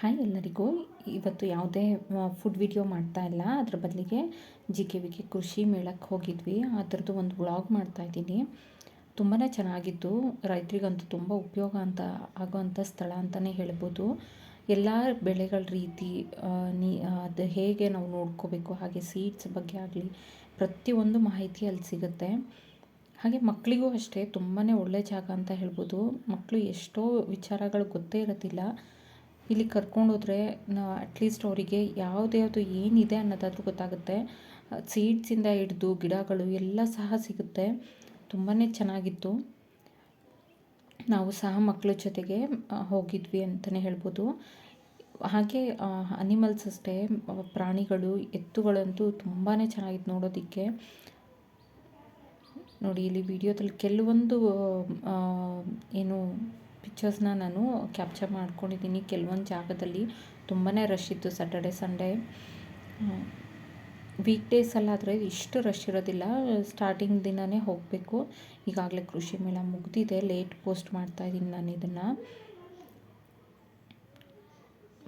Hi ಎಲ್ಲರಿಗೂ. ಇವತ್ತು ಯಾವುದೇ ಫುಡ್ ವಿಡಿಯೋ ಮಾಡ್ತಾ ಇಲ್ಲ. ಅದ್ರ ಬದಲಿಗೆ ಜಿ ಕೆ ವಿ ಕೆ ಕೃಷಿ ಮೇಳಕ್ಕೆ ಹೋಗಿದ್ವಿ. ಆ ಥರದ್ದು ಒಂದು ವ್ಲಾಗ್ ಮಾಡ್ತಾ ಇದ್ದೀನಿ. ತುಂಬಾ ಚೆನ್ನಾಗಿತ್ತು. ರೈತರಿಗಂತೂ ತುಂಬ ಉಪಯೋಗ ಅಂತ, ಆಗೋವಂಥ ಸ್ಥಳ ಅಂತಲೇ ಹೇಳ್ಬೋದು. ಎಲ್ಲ ಬೆಳೆಗಳ ರೀತಿ ನೀ ಅದು ಹೇಗೆ ನಾವು ನೋಡ್ಕೋಬೇಕು, ಹಾಗೆ ಸೀಡ್ಸ್ ಬಗ್ಗೆ ಆಗಲಿ, ಪ್ರತಿಯೊಂದು ಮಾಹಿತಿ ಅಲ್ಲಿ ಸಿಗುತ್ತೆ. ಹಾಗೆ ಮಕ್ಕಳಿಗೂ ಅಷ್ಟೇ ತುಂಬಾ ಒಳ್ಳೆ ಜಾಗ ಅಂತ ಹೇಳ್ಬೋದು. ಮಕ್ಕಳು ಎಷ್ಟೋ ವಿಚಾರಗಳು ಗೊತ್ತೇ ಇರೋದಿಲ್ಲ. ಇಲ್ಲಿ ಕರ್ಕೊಂಡೋದ್ರೆ ನಾ ಅಟ್ಲೀಸ್ಟ್ ಅವರಿಗೆ ಯಾವ್ದು ಏನಿದೆ ಅನ್ನೋದಾದರೂ ಗೊತ್ತಾಗುತ್ತೆ. ಸೀಡ್ಸಿಂದ ಹಿಡ್ದು ಗಿಡಗಳು ಎಲ್ಲ ಸಹ ಸಿಗುತ್ತೆ. ತುಂಬಾ ಚೆನ್ನಾಗಿತ್ತು. ನಾವು ಸಹ ಮಕ್ಕಳ ಜೊತೆಗೆ ಹೋಗಿದ್ವಿ ಅಂತಲೇ ಹೇಳ್ಬೋದು. ಹಾಗೆ ಅನಿಮಲ್ಸ್ ಅಷ್ಟೇ ಪ್ರಾಣಿಗಳು, ಎತ್ತುಗಳಂತೂ ತುಂಬಾ ಚೆನ್ನಾಗಿತ್ತು ನೋಡೋದಕ್ಕೆ. ನೋಡಿ, ಇಲ್ಲಿ ವಿಡಿಯೋದಲ್ಲಿ ಕೆಲವೊಂದು ಏನು ಪಿಕ್ಚರ್ಸ್ನ ನಾನು ಕ್ಯಾಪ್ಚರ್ ಮಾಡ್ಕೊಂಡಿದ್ದೀನಿ ಕೆಲವೊಂದು ಜಾಗದಲ್ಲಿ. ತುಂಬಾ ರಶ್ ಇತ್ತು ಸ್ಯಾಟರ್ಡೆ ಸಂಡೇ ವೀಕ್ ಡೇಸಲ್ಲಾದರೆ ಇಷ್ಟು ರಶ್ ಇರೋದಿಲ್ಲ. ಸ್ಟಾರ್ಟಿಂಗ್ ದಿನವೇ ಹೋಗಬೇಕು. ಈಗಾಗಲೇ ಕೃಷಿ ಮೇಳ ಮುಗಿದಿದೆ. ಲೇಟ್ ಪೋಸ್ಟ್ ಮಾಡ್ತಾ ಇದ್ದೀನಿ ನಾನು ಇದನ್ನು.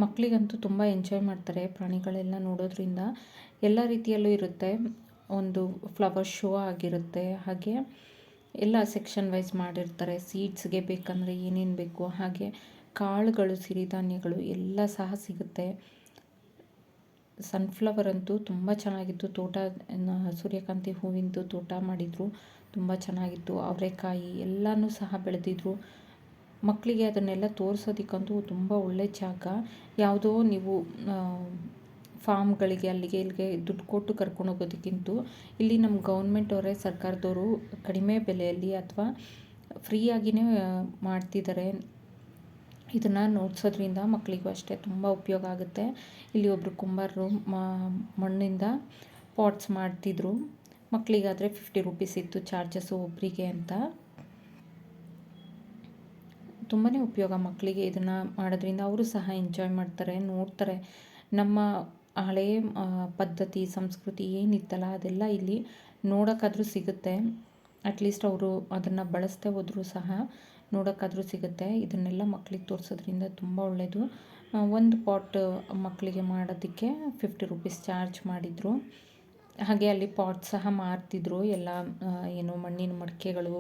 ಮಕ್ಕಳಿಗಂತೂ ತುಂಬ ಎಂಜಾಯ್ ಮಾಡ್ತಾರೆ ಪ್ರಾಣಿಗಳೆಲ್ಲ ನೋಡೋದ್ರಿಂದ. ಎಲ್ಲ ರೀತಿಯಲ್ಲೂ ಇರುತ್ತೆ. ಒಂದು ಫ್ಲವರ್ ಶೋ ಆಗಿರುತ್ತೆ. ಹಾಗೆ ಎಲ್ಲ ಸೆಕ್ಷನ್ ವೈಸ್ ಮಾಡಿರ್ತಾರೆ. ಸೀಡ್ಸ್ಗೆ ಬೇಕಂದರೆ ಏನೇನು ಬೇಕು? ಹಾಗೆ ಕಾಳುಗಳು, ಸಿರಿಧಾನ್ಯಗಳು ಎಲ್ಲ ಸಹ ಸಿಗುತ್ತೆ. ಸನ್ಫ್ಲವರ್ ಅಂತೂ ತುಂಬ ಚೆನ್ನಾಗಿತ್ತು. ತೋಟ ಸೂರ್ಯಕಾಂತಿ ಹೂವಿಂದು ತೋಟ ಮಾಡಿದರು. ತುಂಬ ಚೆನ್ನಾಗಿತ್ತು. ಅವರೆಕಾಯಿ ಎಲ್ಲನೂ ಸಹ ಬೆಳೆದಿದ್ರು. ಮಕ್ಕಳಿಗೆ ಅದನ್ನೆಲ್ಲ ತೋರಿಸೋದಕ್ಕಂತೂ ತುಂಬ ಒಳ್ಳೆ ಜಾಗ. ಯಾವುದೋ ನೀವು ಫಾರ್ಮ್ಗಳಿಗೆ ಅಲ್ಲಿಗೆ ಇಲ್ಲಿಗೆ ದುಡ್ಡು ಕೊಟ್ಟು ಕರ್ಕೊಂಡು ಹೋಗೋದಕ್ಕಿಂತ ಇಲ್ಲಿ ನಮ್ಮ ಗೌರ್ಮೆಂಟ್ ಅವರೇ ಸರ್ಕಾರದವರು ಕಡಿಮೆ ಬೆಲೆಯಲ್ಲಿ ಅಥವಾ ಫ್ರೀಯಾಗಿಯೇ ಮಾಡ್ತಿದ್ದಾರೆ. ಇದನ್ನು ನೋಡ್ಸೋದ್ರಿಂದ ಮಕ್ಕಳಿಗೂ ಅಷ್ಟೇ ತುಂಬ ಉಪಯೋಗ ಆಗುತ್ತೆ. ಇಲ್ಲಿ ಒಬ್ಬರು ಕುಂಬಾರರು ಮಣ್ಣಿಂದ ಪಾಟ್ಸ್ ಮಾಡ್ತಿದ್ರು. ಮಕ್ಕಳಿಗಾದರೆ ಫಿಫ್ಟಿ ರುಪೀಸ್ ಇತ್ತು ಚಾರ್ಜಸ್ಸು ಒಬ್ಬರಿಗೆ ಅಂತ. ತುಂಬಾ ಉಪಯೋಗ ಮಕ್ಕಳಿಗೆ ಇದನ್ನು ಮಾಡೋದ್ರಿಂದ. ಅವರು ಸಹ ಎಂಜಾಯ್ ಮಾಡ್ತಾರೆ, ನೋಡ್ತಾರೆ. ನಮ್ಮ ಹಳೇ ಪದ್ಧತಿ, ಸಂಸ್ಕೃತಿ ಏನಿತ್ತಲ್ಲ ಅದೆಲ್ಲ ಇಲ್ಲಿ ನೋಡೋಕ್ಕಾದ್ರೂ ಸಿಗುತ್ತೆ. ಅಟ್ಲೀಸ್ಟ್ ಅವರು ಅದನ್ನು ಬಳಸ್ತೇ ಹೋದರೂ ಸಹ ನೋಡೋಕ್ಕಾದ್ರೂ ಸಿಗುತ್ತೆ. ಇದನ್ನೆಲ್ಲ ಮಕ್ಕಳಿಗೆ ತೋರಿಸೋದ್ರಿಂದ ತುಂಬ ಒಳ್ಳೆಯದು ಒಂದು ಪಾಟ್ ಮಕ್ಕಳಿಗೆ ಮಾಡೋದಕ್ಕೆ ಫಿಫ್ಟಿ ರುಪೀಸ್ ಚಾರ್ಜ್ ಮಾಡಿದರು. ಹಾಗೆ ಅಲ್ಲಿ ಪಾಟ್ ಸಹ ಮಾರ್ತಿದ್ರು. ಎಲ್ಲ ಏನು ಮಣ್ಣಿನ ಮಡಿಕೆಗಳು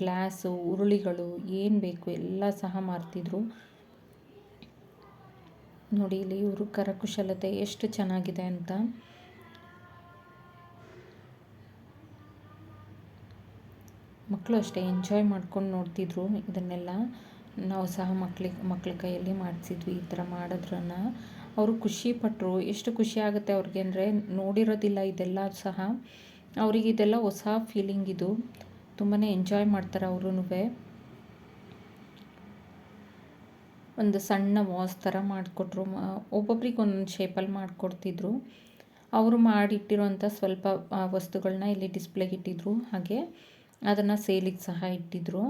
ಗ್ಲಾಸು ಉರುಳಿಗಳು ಏನು ಬೇಕು ಎಲ್ಲ ಸಹ ಮಾರ್ತಿದ್ರು. ನೋಡಿ ಇಲ್ಲಿ ಇವರು ಕರಕುಶಲತೆ ಎಷ್ಟು ಚೆನ್ನಾಗಿದೆ ಅಂತ. ಮಕ್ಕಳು ಅಷ್ಟೇ ಎಂಜಾಯ್ ಮಾಡ್ಕೊಂಡು ನೋಡ್ತಿದ್ರು ಇದನ್ನೆಲ್ಲ. ನಾವು ಸಹ ಮಕ್ಳಿಗೆ ಮಕ್ಳ ಕೈಯಲ್ಲಿ ಮಾಡಿಸಿದ್ವಿ ಈ ಥರ ಮಾಡೋದ್ರನ್ನ. ಅವರು ಖುಷಿ ಪಟ್ಟರು ಎಷ್ಟು ಖುಷಿ ಆಗುತ್ತೆ ಅವ್ರಿಗೆ ಅಂದರೆ ನೋಡಿರೋದಿಲ್ಲ ಇದೆಲ್ಲ ಸಹ. ಅವ್ರಿಗೆ ಇದೆಲ್ಲ ಹೊಸ ಫೀಲಿಂಗ್ ಇದು. ತುಂಬಾ ಎಂಜಾಯ್ ಮಾಡ್ತಾರೆ ಅವ್ರೂ ಒಂದು ಸಣ್ಣ ವಾಸ್ ಥರ ಮಾಡಿಕೊಟ್ರು. ಒಬ್ಬೊಬ್ರಿಗೆ ಒಂದೊಂದು ಶೇಪಲ್ಲಿ ಮಾಡಿಕೊಡ್ತಿದ್ರು. ಅವರು ಮಾಡಿಟ್ಟಿರುವಂಥ ಸ್ವಲ್ಪ ವಸ್ತುಗಳನ್ನ ಇಲ್ಲಿ ಡಿಸ್ಪ್ಲೇಗೆ ಇಟ್ಟಿದ್ರು. ಹಾಗೆ ಅದನ್ನು ಸೇಲಿಗೆ ಸಹ ಇಟ್ಟಿದ್ರು.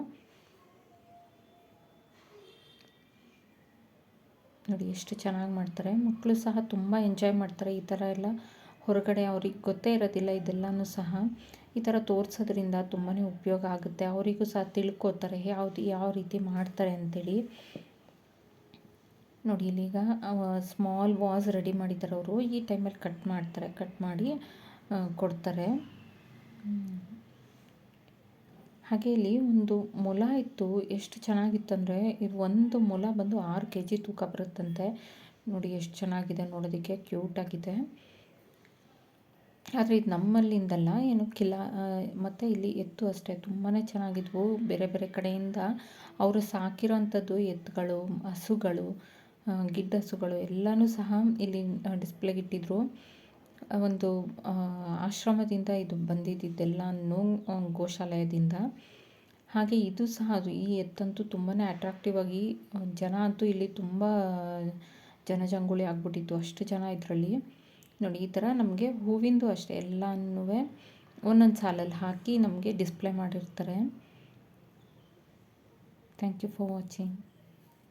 ನೋಡಿ ಎಷ್ಟು ಚೆನ್ನಾಗಿ ಮಾಡ್ತಾರೆ. ಮಕ್ಕಳು ಸಹ ತುಂಬ ಎಂಜಾಯ್ ಮಾಡ್ತಾರೆ ಈ ಥರ ಎಲ್ಲ. ಹೊರಗಡೆ ಅವ್ರಿಗೆ ಗೊತ್ತೇ ಇರೋದಿಲ್ಲ ಇದೆಲ್ಲನೂ ಸಹ. ಈ ಥರ ತೋರಿಸೋದ್ರಿಂದ ತುಂಬಾ ಉಪಯೋಗ ಆಗುತ್ತೆ. ಅವರಿಗೂ ಸಹ ತಿಳ್ಕೊತಾರೆ ಯಾವುದು ಯಾವ ರೀತಿ ಮಾಡ್ತಾರೆ ಅಂಥೇಳಿ ನೋಡಿ, ಇಲ್ಲೀಗ ಸ್ಮಾಲ್ ವಾಸ್ ರೆಡಿ ಮಾಡಿದ್ದಾರೆ ಅವರು. ಈ ಟೈಮಲ್ಲಿ ಕಟ್ ಮಾಡ್ತಾರೆ ಕಟ್ ಮಾಡಿ ಕೊಡ್ತಾರೆ. ಹಾಗೆ ಇಲ್ಲಿ ಒಂದು ಮೊಲ ಇತ್ತು. ಎಷ್ಟು ಚೆನ್ನಾಗಿತ್ತಂದರೆ, ಇದು ಒಂದು ಮೊಲ ಬಂದು ಆರು ಕೆ ಜಿ ತೂಕ ಬರುತ್ತಂತೆ. ನೋಡಿ, ಎಷ್ಟು ಚೆನ್ನಾಗಿದೆ ನೋಡೋದಕ್ಕೆ ಕ್ಯೂಟಾಗಿದೆ ಆದರೆ ಇದು ನಮ್ಮಲ್ಲಿಂದಲ್ಲ, ಏನು ಕಿಲ ಮತ್ತು ಇಲ್ಲಿ ಎತ್ತು ಅಷ್ಟೇ. ತುಂಬಾ ಚೆನ್ನಾಗಿದ್ವು. ಬೇರೆ ಬೇರೆ ಕಡೆಯಿಂದ ಅವರು ಸಾಕಿರೋಂಥದ್ದು ಎತ್ತುಗಳು, ಹಸುಗಳು ಗಿಡ್ಡಸುಗಳು ಎಲ್ಲನೂ ಸಹ ಇಲ್ಲಿ ಡಿಸ್ಪ್ಲೇಗೆ ಇಟ್ಟಿದ್ರು ಒಂದು ಆಶ್ರಮದಿಂದ ಇದು ಬಂದಿದ್ದೆಲ್ಲನೂ ಗೋಶಾಲಯದಿಂದ ಹಾಗೆ ಇದು ಸಹ ಅದು ಈ ಎತ್ತಂತೂ ತುಂಬಾ ಅಟ್ರಾಕ್ಟಿವ್ ಆಗಿ ಜನ ಅಂತೂ ಇಲ್ಲಿ ತುಂಬ, ಜನಜಂಗುಳಿ ಆಗಿಬಿಟ್ಟಿತ್ತು. ಅಷ್ಟು ಜನ ಇದರಲ್ಲಿ. ನೋಡಿ, ಈ ಥರ ನಮಗೆ ಹೂವಿಂದು ಅಷ್ಟೇ, ಎಲ್ಲನೂ ಒಂದೊಂದು ಸಾಲಲ್ಲಿ ಹಾಕಿ ನಮಗೆ ಡಿಸ್ಪ್ಲೇ ಮಾಡಿರ್ತಾರೆ. Thank you for watching